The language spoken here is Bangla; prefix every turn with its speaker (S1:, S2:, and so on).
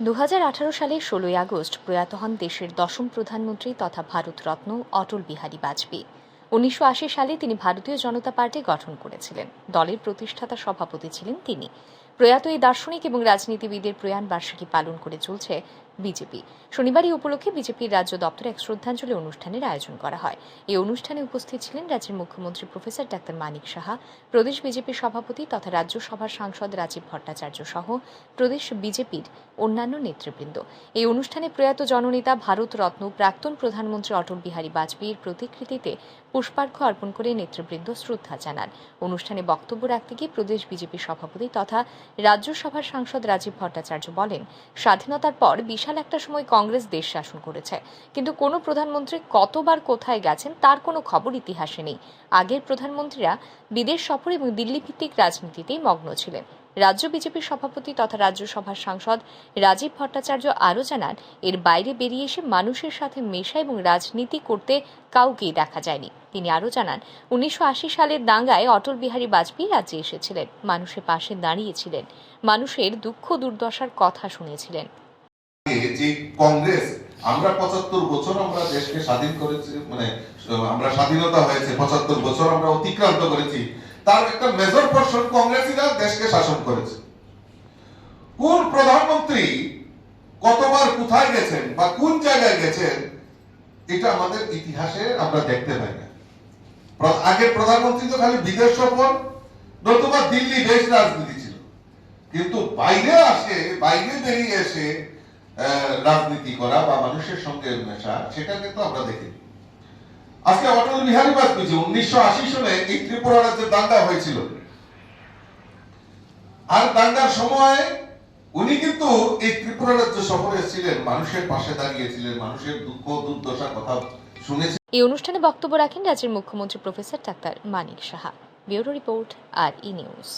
S1: দু সালের ষোলোই আগস্ট প্রয়াত হন দেশের দশম প্রধানমন্ত্রী তথা ভারতরত্ন অটল বিহারী বাজপেয়ী। উনিশশো আশি সালে তিনি ভারতীয় জনতা পার্টি গঠন করেছিলেন। দলের প্রতিষ্ঠাতা সভাপতি ছিলেন তিনি। প্রয়াত এই দার্শনিক এবং রাজনীতিবিদের প্রয়াণ বার্ষিকী পালন করে চলছে বিজেপি। শনিবার এই উপলক্ষে বিজেপির রাজ্য দপ্তরে এক শ্রদ্ধাঞ্জলি অনুষ্ঠানের আয়োজন করা হয়। এই অনুষ্ঠানে উপস্থিত ছিলেন রাজ্যের মুখ্যমন্ত্রী প্রফেসর ডাক্তার মানিক সাহা, প্রদেশ বিজেপির সভাপতি তথা রাজ্যসভার সাংসদ রাজীব ভট্টাচার্য সহ প্রদেশ বিজেপির অন্যান্য নেতৃবৃন্দ। এই অনুষ্ঠানে প্রয়াত জননেতা ভারত রত্ন, প্রাক্তন প্রধানমন্ত্রী অটল বিহারী বাজপেয়ীর প্রতিকৃতিতে পুষ্পার্ঘ্য অর্পণ করে নেতৃবৃন্দ শ্রদ্ধা জানান। অনুষ্ঠানে বক্তব্য রাখতে গিয়ে প্রদেশ বিজেপি সভাপতি তথা রাজ্যসভার সাংসদ রাজীব ভট্টাচার্য বলেন, স্বাধীনতার পর বিশাল একটা সময় কংগ্রেস দেশ শাসন করেছে। কিন্তু কোনো প্রধানমন্ত্রী কতবার কোথায় গেছেন তার কোনো খবর ইতিহাসে নেই। আগের প্রধানমন্ত্রীরা বিদেশ সফর এবং দিল্লি ভিত্তিক রাজনীতিতেই মগ্ন ছিলেন। রাজ্য বিজেপির সভাপতি তথা রাজ্যসভার সাংসদ রাজীব ভট্টাচার্য আরও জানান, এর বাইরে বেরিয়ে এসে মানুষের সাথে মেশা এবং রাজনীতি করতে কাউকেই দেখা যায়নি। তিনি আরও জানান, উনিশশো আশি সালের দাঙ্গায় অটল বিহারী বাজপেয়ী রাজ্যে এসেছিলেন। মানুষের পাশে দাঁড়িয়েছিলেন। মানুষের দুঃখ দুর্দশার কথা শুনেছিলেন।
S2: যে কংগ্রেস, আমরা পঁচাত্তর বছর আমরা দেশকে স্বাধীন করেছি মানে আমরা স্বাধীনতা হয়েছে, পঁচাত্তর বছর আমরা অতিক্রান্ত করেছি। তার একটা মেজর পোর্শন কংগ্রেসীরা দেশকে শাসন করেছে। কোন প্রধানমন্ত্রী কতবার কোথায় গেছেন বা কোন জায়গায় গেছেন, এটা আমাদের ইতিহাসে আমরা দেখতে পাই না। আগের প্রধানমন্ত্রী তো খালি বিদেশ সফর, নতুবা দিল্লি বেশ রাজনীতি ছিল। কিন্তু বাইরে আসে, বাইরে বেরিয়ে এসে রাজনীতি করা বা মানুষের সঙ্গে মেশা সেটা কিন্তু আমরা দেখি আজকে অটল বিহারী বাজপেয়ী উনিশশো আশি সালে এই ত্রিপুরা রাজ্যে দাঙ্গা হয়েছিল। আর দাঙ্গার সময় উনি কিন্তু এই ত্রিপুরা রাজ্য সফরে ছিলেন মানুষের পাশে দাঁড়িয়েছিলেন, মানুষের দুঃখ দুর্দশার কথা শুনেছিলেন।
S1: এই অনুষ্ঠানে বক্তব্য রাখেন রাজ্যের মুখ্যমন্ত্রী professor doctor Manik Saha. Bureau report R E news.